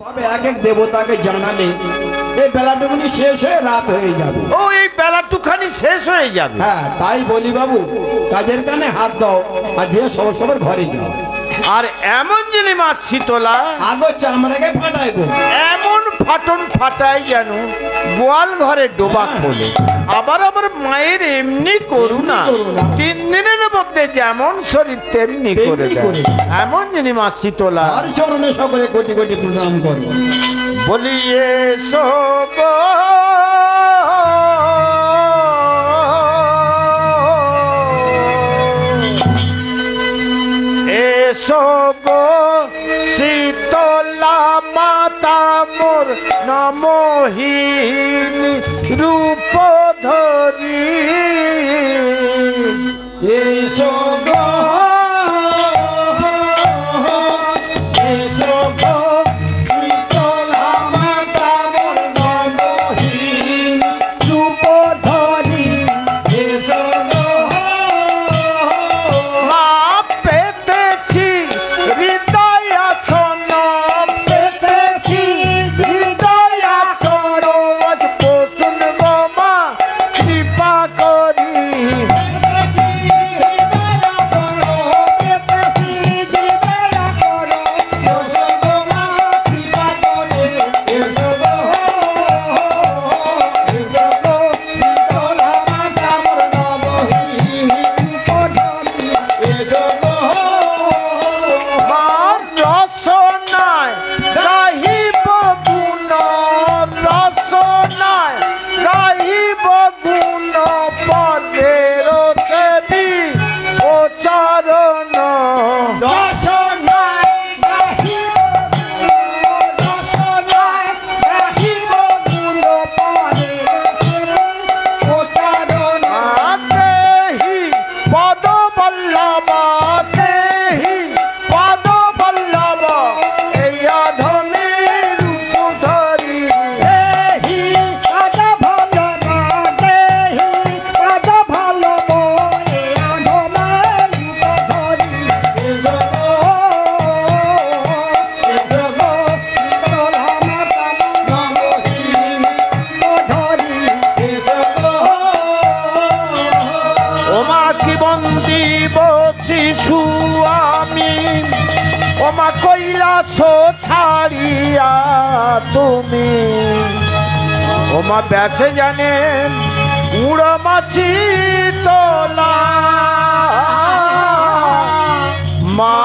তবে এক এক দেবতাকে জানালে এই বেলাটুকুনি শেষ হয়ে রাত হয়ে যাবে। ও এই বেলাটুখানি শেষ হয়ে যাবে। হ্যাঁ তাই বলি বাবু কাজের কানে হাত দাও আর যে সবার সবার ঘরে যাও। আর এমন যিনি মা শীতলা আগো চামড়াকে ফাটাই গো। এমন ফাটন ফাটাই যেন গোয়াল ঘরে ডোবা খোলে। আবার আবার মায়ের এমনি করুণা। তিন দিনের মধ্যে যেমন শরীর তেমনি করে দেয়। এমন যিনি মা শীতলা আর চরণে সকলে কোটি কোটি প্রণাম করো। বলি এসো গো শীতলা মাতা মোর নমহিনী রূপ ধরি। এসো গো তুমি। ওমা ব্যাসে জানে উড়ো মাছি তোলা। মা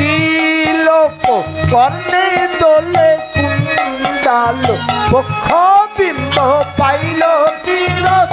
তিলক কর্ণে দোলে কুন্ডাল পক্ষ বিম্ব পাইল তিরস্কার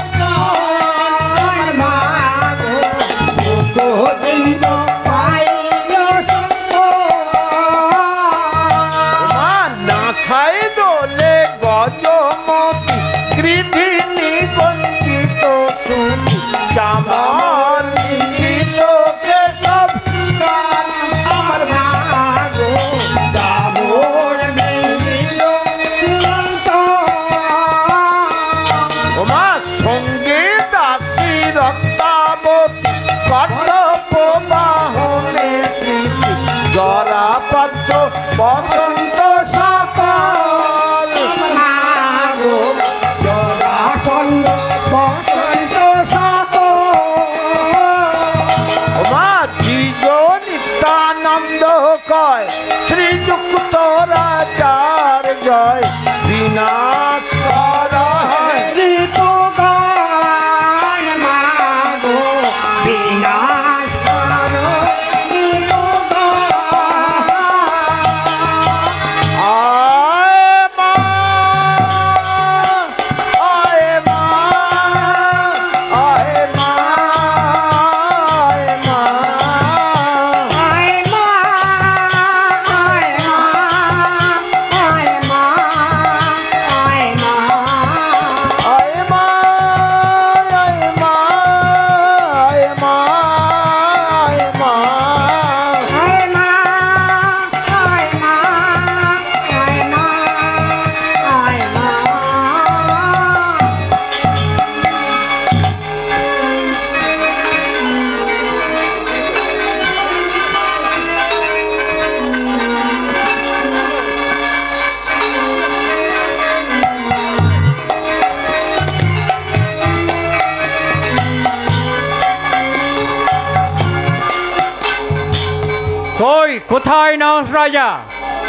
কোথায় নাস রাজা?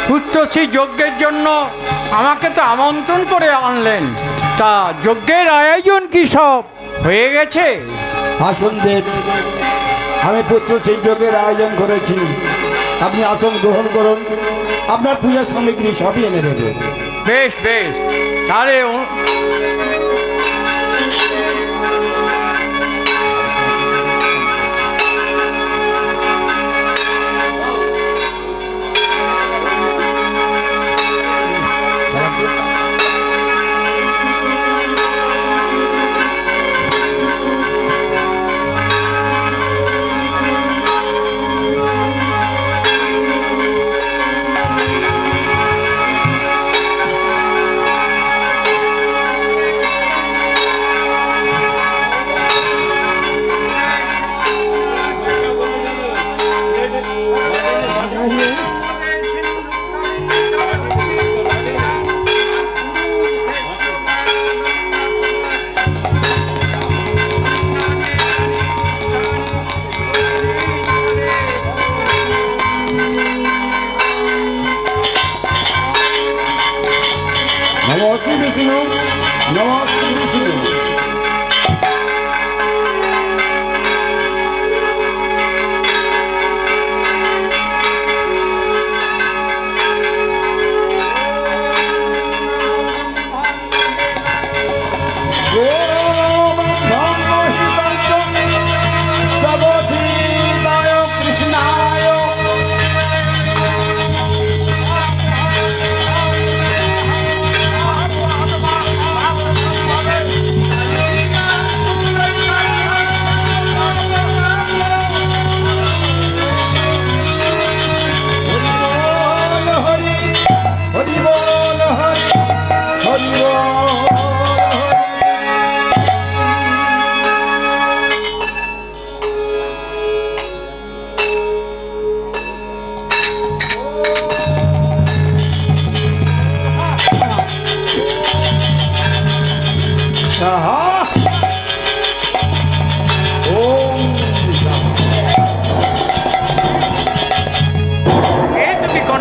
পুত্রশ্রী যজ্ঞের জন্য আমাকে তো আমন্ত্রণ করে আনলেন। তা যজ্ঞের আয়োজন কি সব? হয়ে গেছে? আসুন দেব আমি পুত্র সেই যজ্ঞের আয়োজন করেছি। আপনি আসন গ্রহণ করুন আপনার পূজার সামগ্রী সবই এনে দেবে। বেশ বেশ। তাহলে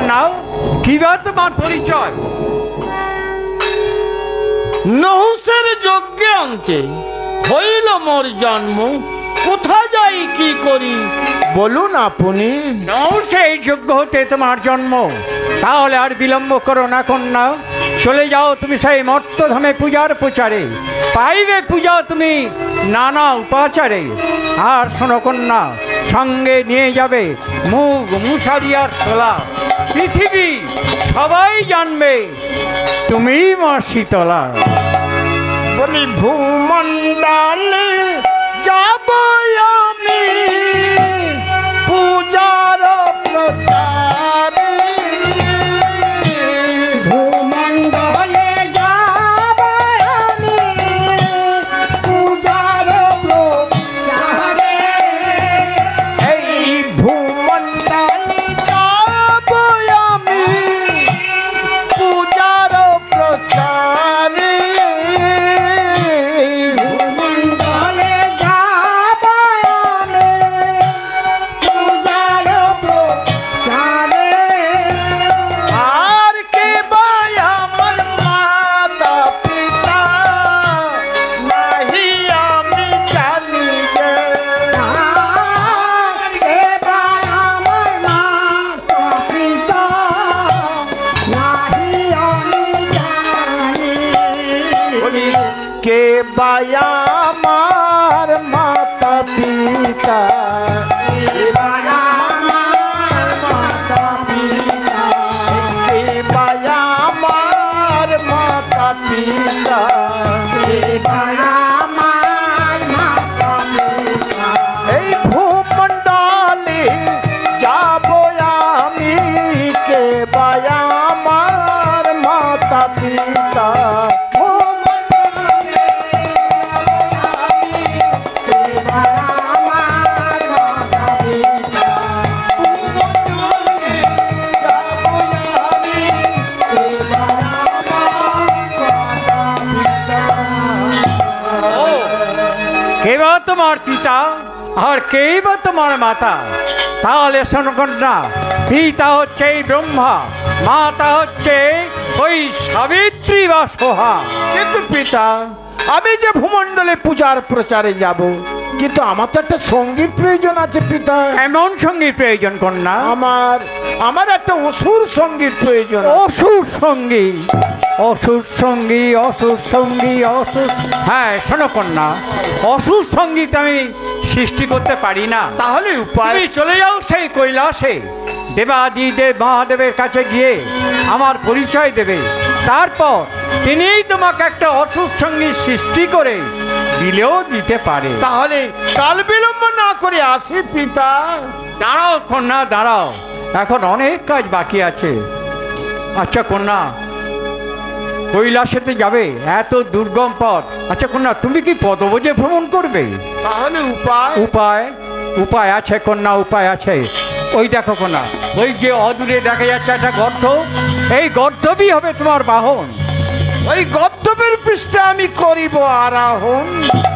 তুমি কীভাবে তোমার পরিচয়? নহুসের যজ্ঞে অন্তে হইল মোর জন্ম। কোথা যাই কি করি? বলুন আপনি। নাও সেই যজ্ঞ হতে তোমার জন্ম। তাহলে আর বিলম্ব করো না কন্যা। চলে যাও তুমি সেই মর্তধামে পূজার প্রচারে। পাইবে পূজা তুমি নানা উপাচারে। আর কন্যা সঙ্গে নিয়ে যাবে মুগ মুসারিয়ার তোলা পৃথিবী সবাই জানবে তুমি মা শীতলা বলি ভূমণ্ডলে যাব বায়ামার মাতা পিতা। কে বায়ামার মাতা পিতা। এই ভূমণ্ডলে যাব আমি। কে বায়ামার মাতা পিতা? তোমার পিতা আর কে বা তোমার মাতা? তাহলে শোনকন্যা পিতা হচ্ছে এই ব্রহ্মা মাতা হচ্ছে ওই সাবিত্রী বা সোহা। কিন্তু পিতা আমি যে ভূমণ্ডলে পূজার প্রচারে যাব কিন্তু আমার তো একটা সংগীত প্রয়োজন আছে পিতা। এমন সংগীত প্রয়োজন কন্যা? আমার আমার একটা অসুর সংগীত প্রয়োজন অসুর সঙ্গী? অসুর সঙ্গী অসুর সঙ্গী অসুর হ্যাঁ শোনো কন্যা অসুর সংগীত আমি সৃষ্টি করতে পারি না। তাহলে উপায় চলে যাও সেই কৈলাসে। দেবাদি দেব মহাদেবের কাছে গিয়ে আমার পরিচয় দেবে। তারপর তিনিই তোমাকে একটা অসুর সঙ্গী সৃষ্টি করে দিলেও দিতে পারে। তাহলে কাল বিলম্ব না করে আসি পিতা। দাঁড়াও কন্যা দাঁড়াও। এখন অনেক কাজ বাকি আছে। আচ্ছা কন্যা কৈলাসেতে যাবে এত দুর্গম পথ। আচ্ছা কন্যা তুমি কি পদবজে ভ্রমণ করবে? তাহলে উপায়? উপায়? উপায় আছে কন্যা উপায় আছে। ওই দেখো কন্যা ওই যে অদূরে দেখা যাচ্ছে একটা গর্ত এই গর্তবই হবে তোমার বাহন। ওই গদ্যবের পৃষ্ঠে আমি করিব আরাহন।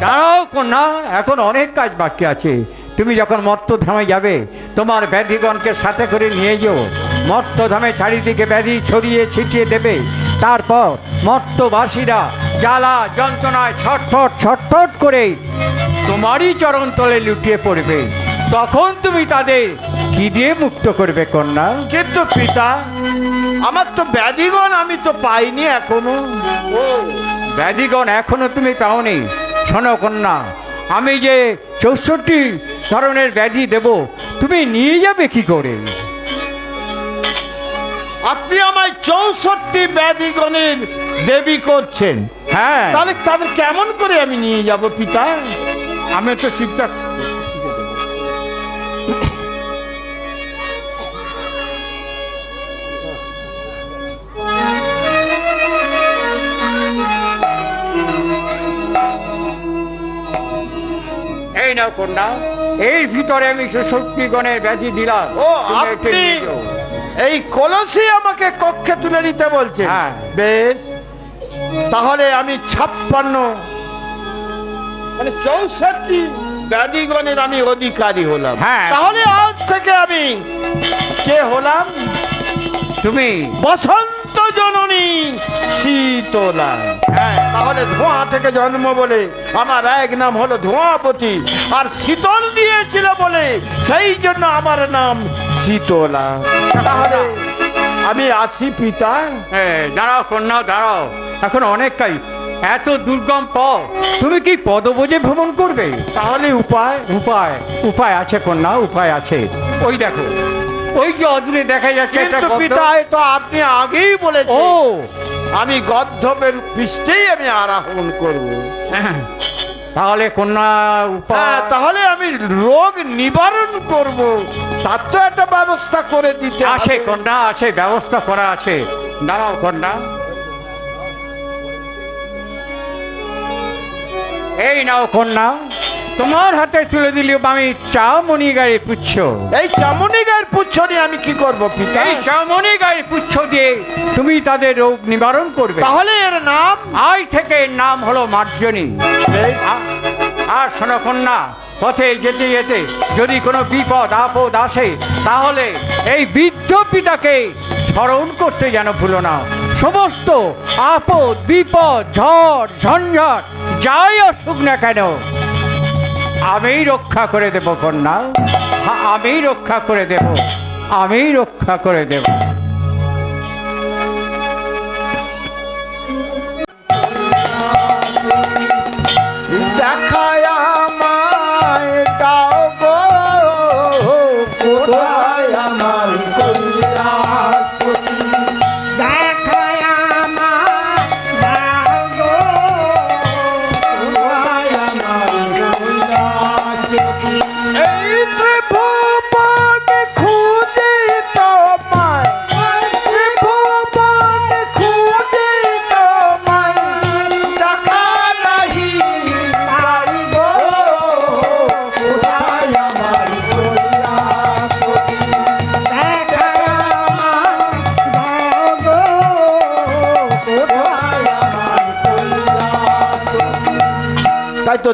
দাঁড়াও কন্যা এখন অনেক কাজ বাকি আছে। তুমি যখন মর্তধামে যাবে তোমার ব্যাধিগণকে সাথে করে নিয়ে যেও। মর্তধামে চারিদিকে ব্যাধি ছড়িয়ে ছিটিয়ে দেবে। তারপর মর্তবাসীরা জ্বালা যন্ত্রণায় ছটফট ছটফট করে তোমারই চরণ তলে লুটিয়ে পড়বে। তখন তুমি তাদের কি দিয়ে মুক্ত করবে কন্যা? কিন্তু পিতা আমার তো ব্যাধিগণ আমি তো পাইনি এখনও। ও ব্যাধিগণ এখনও তুমি পাওনি। শোনো কন্যা আমি যে চৌষট্টি ধরনের ব্যাধি দেব তুমি নিয়ে যাবে কি করে? আপনি আমায় চৌষট্টি ব্যাধি ব্যাধিগণের দেবী করছেন। হ্যাঁ। তাহলে তাদের কেমন করে আমি নিয়ে যাব পিতা? আমি তো চিন্তা এই নাও কন্যা। এই ভিতরে আমি সুশক্তি গণের ব্যাধি দিলাম। ও আপনি। এই কলসি আমাকে কক্ষে তুলে নিতে বলছে। হ্যাঁ। বেশ তাহলে আমি ছাপ্পান্ন মানে চৌষট্টি ব্যাধিগণের আমি অধিকারী হলাম। হ্যাঁ। তাহলে আজ থেকে আমি কে হলাম? তুমি। বসন্ত জননী শীতলা। হ্যাঁ। তাহলে ধোঁয়া থেকে জন্ম বলে আমার এক নাম হলো ধোঁয়াপতি আর শীতল দিয়েছিল বলে সেই জন্য আমার নাম শীতলা। তাহলে আমি আসি পিতা। দাঁড়াও কন্যা দাঁড়াও। এখন অনেক কাজ এত দুর্গম পথ। তুমি কি পদবোজে ভ্রমণ করবে? তাহলে উপায়? উপায়। উপায় আছে কন্যা উপায় আছে। ওই দেখো ওই যে অদূরে দেখা যাচ্ছে কিন্তু পিতা তো আপনি আগেই ও। আমি গদ্ধবের পৃষ্ঠেই আমি আরাহন করব। হ্যাঁ। তাহলে কন্যা হ্যাঁ উপায় তাহলে আমি রোগ নিবারণ করব। তার তো একটা ব্যবস্থা করে দিতে আসে। কন্যা আছে ব্যবস্থা করা আছে। দাঁড়াও কন্যা। এই নাও কন্যা। তোমার হাতে তুলে দিলি আমি চা মনি গাড়ি পুচ্ছ। এই চামনি গায়ের পুচ্ছ নিয়ে আমি কি করব পিতা? এই চামনি গাড়ি পুচ্ছ দিয়ে তুমি তাদের রোগ নিবারণ করবে। তাহলে এর নাম? আজ থেকে এর নাম হলো মার্জনী। আর শোনো কন্যা পথে যেতে যেতে যদি কোনো বিপদ আপদ আসে তাহলে এই বৃদ্ধ পিতাকে স্মরণ করতে যেন ভুলো না। সমস্ত আপদ বিপদ ঝড় ঝঞ্ঝট যাই আসুক না কেন আমি রক্ষা করে দেব কন্যা। আমি রক্ষা করে দেব। আমি রক্ষা করে দেব।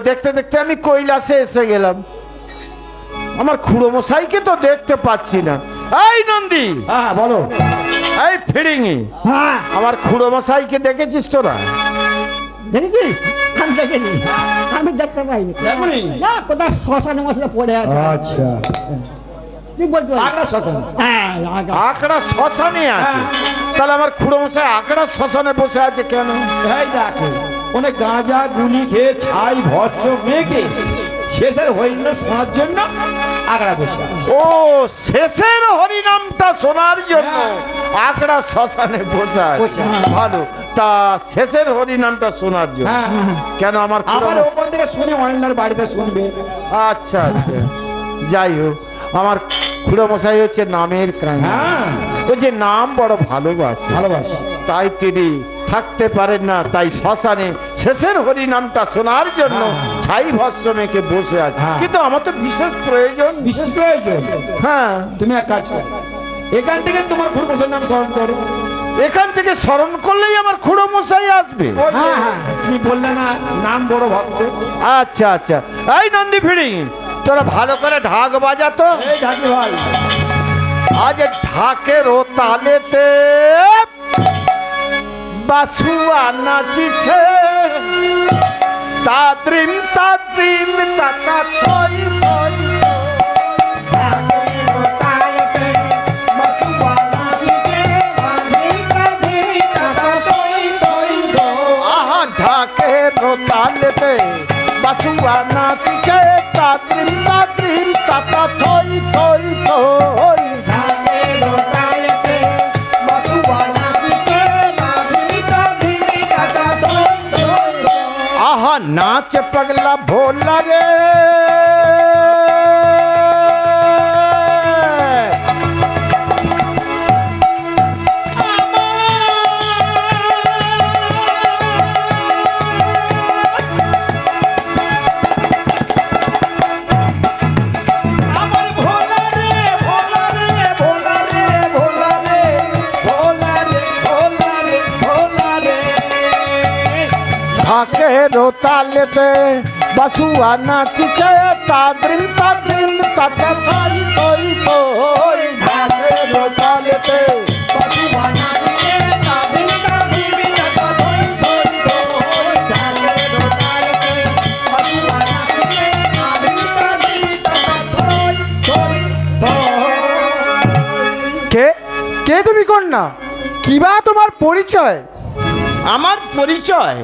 দেখতে দেখতে আমি কৈলাসে এসে গেলাম। আমার খুড়ো মশাইকে তো দেখতে পাচ্ছি না। এই নন্দী হ্যাঁ বলো। এই ফিরিঙ্গি হ্যাঁ। আমার খুড়ো মশাইকে দেখেছিস তোরা? দেখেছিস? আমি দেখিনি। আমি দেখতে পাইনি। দেখোনি? না কোথায় শ্মশানে মশলা পড়ে আছে? আচ্ছা। হ্যাঁ। আকড়া শ্মশানে আছে? তাহলে আমার খুড়ো মশাই আকড়া শ্মশানে বসে আছে কেন? অনেক গাঁজা গুলি খেয়ে ছাই ভস্য মেঘে শেষের হরিণ শোনার জন্য আগড়া বসে ও শেষের হরিনামটা শোনার জন্য আকড়া শ্মশানে বসে আছে। বসে আছে। ভালো। তা শেষের হরিনামটা শোনার জন্য। হ্যাঁ কেন আমার মশাই- ওপর থেকে শুনে অনেকবার বাড়িতে শুনবে। আচ্ছা আচ্ছা। যাই হোক আমার খুড়ো মশাই হচ্ছে নামের হ্যাঁ। ও যে নাম বড় ভালোবাসে। ভালোবাসি। তাই তিনি থাকতে পারেন না তাই শ্মশানে শেষের হরি নামটা শোনার জন্য হ্যাঁ। ছাই ভস্য মেখে বসে আছে। হ্যাঁ। কিন্তু আমার তো বিশেষ প্রয়োজন। বিশেষ প্রয়োজন? হ্যাঁ। তুমি এক কাজ করো। এখান থেকে তোমার খুরপোষের নাম স্মরণ করো। এখান থেকে স্মরণ করলেই আমার খুড়ো মশাই আসবে হ্যাঁ, হ্যাঁ। তুমি বললে না নাম বড় ভক্ত। আচ্ছা আচ্ছা। এই নন্দী ফিরিং তোরা ভালো করে ঢাক বাজাতো এই ভাই। আজ ঢাকের ও তালেতে বাসুয়া নাচিছে। তাদ্রিম তাদ্রিম তাতা থই থই তালেতে বসুয়া নাচিছে, টাকা তাদ্রিম তাদ্রিম তাতা থই থই থই। नाच पगला भोला তালেতে বাসুয়া নাচিছে তাদ্রিম তাদ্রিম তাতা থই থই থই ঢাকের ও তালেতে বসুয়া নাচিছে, বাঁধি কাঁধি টাকা তৈ তৈ গো। ঢাকেরো তালেতে বসুয়া নাচিছে, বাঁধি কাঁধি টাকা তৈ তৈ গো। কে? কে তুমি কন্যা? কিবা তোমার পরিচয়? আমার পরিচয়?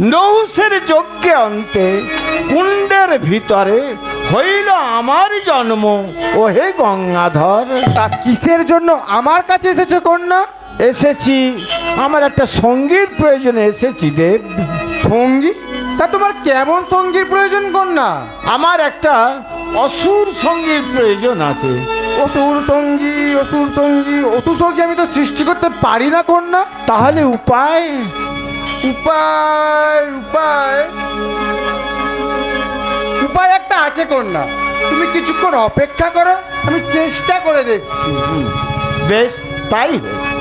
নৌসের যজ্ঞে অন্তে কুণ্ডের ভিতরে হইল আমার জন্ম। ও হে গঙ্গাধর। তা কিসের জন্য আমার কাছে এসেছে কন্যা? এসেছি। আমার একটা সঙ্গীর প্রয়োজনে এসেছি দেব। সঙ্গী? তা তোমার কেমন সঙ্গীর প্রয়োজন কন্যা? আমার একটা অসুর সঙ্গীর প্রয়োজন আছে। অসুর সঙ্গী অসুর সঙ্গী অসুর সঙ্গী আমি তো সৃষ্টি করতে পারি না কন্যা। তাহলে উপায় উপায় উপায়। উপায় একটা আছে কন্যা। তুমি কিছুক্ষণ অপেক্ষা করো, আমি চেষ্টা করে দেখছি। বেশ, তাই হোক।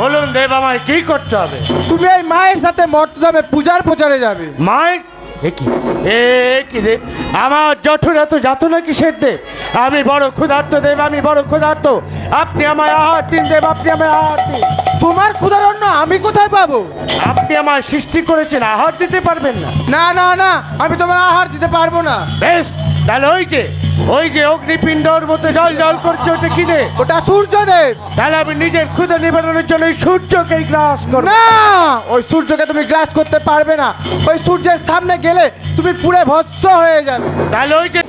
বলুন দেব আমায় কি করতে হবে? তুমি এই মায়ের সাথে মর্ত যাবে পূজার প্রচারে যাবে। মায়ের কি? দেব? আমার জঠুরা তো যাত না কিসের দেব? আমি বড় ক্ষুধার্ত দেব আমি বড় ক্ষুধার্ত। আপনি আমায় আহার দিন দেব আপনি আমায় আহার দিন। তোমার ক্ষুধার অন্ন আমি কোথায় পাবো? আপনি আমার সৃষ্টি করেছেন আহার দিতে পারবেন না। না না না আমি তোমার আহার দিতে পারব না। বেশ তাহলে ওই যে ওই যে অগ্নিপিণ্ডর মতো জল জল করছে ওটা কি রে ওটা সূর্যদেব। তাহলে আমি নিজের ক্ষুদে নিবারণের জন্য ওই সূর্যকে গ্রাস করো না! ওই সূর্যকে তুমি গ্রাস করতে পারবে না। ওই সূর্যের সামনে গেলে তুমি পুরে ভস্ম হয়ে যাবে। তাহলে ওই যে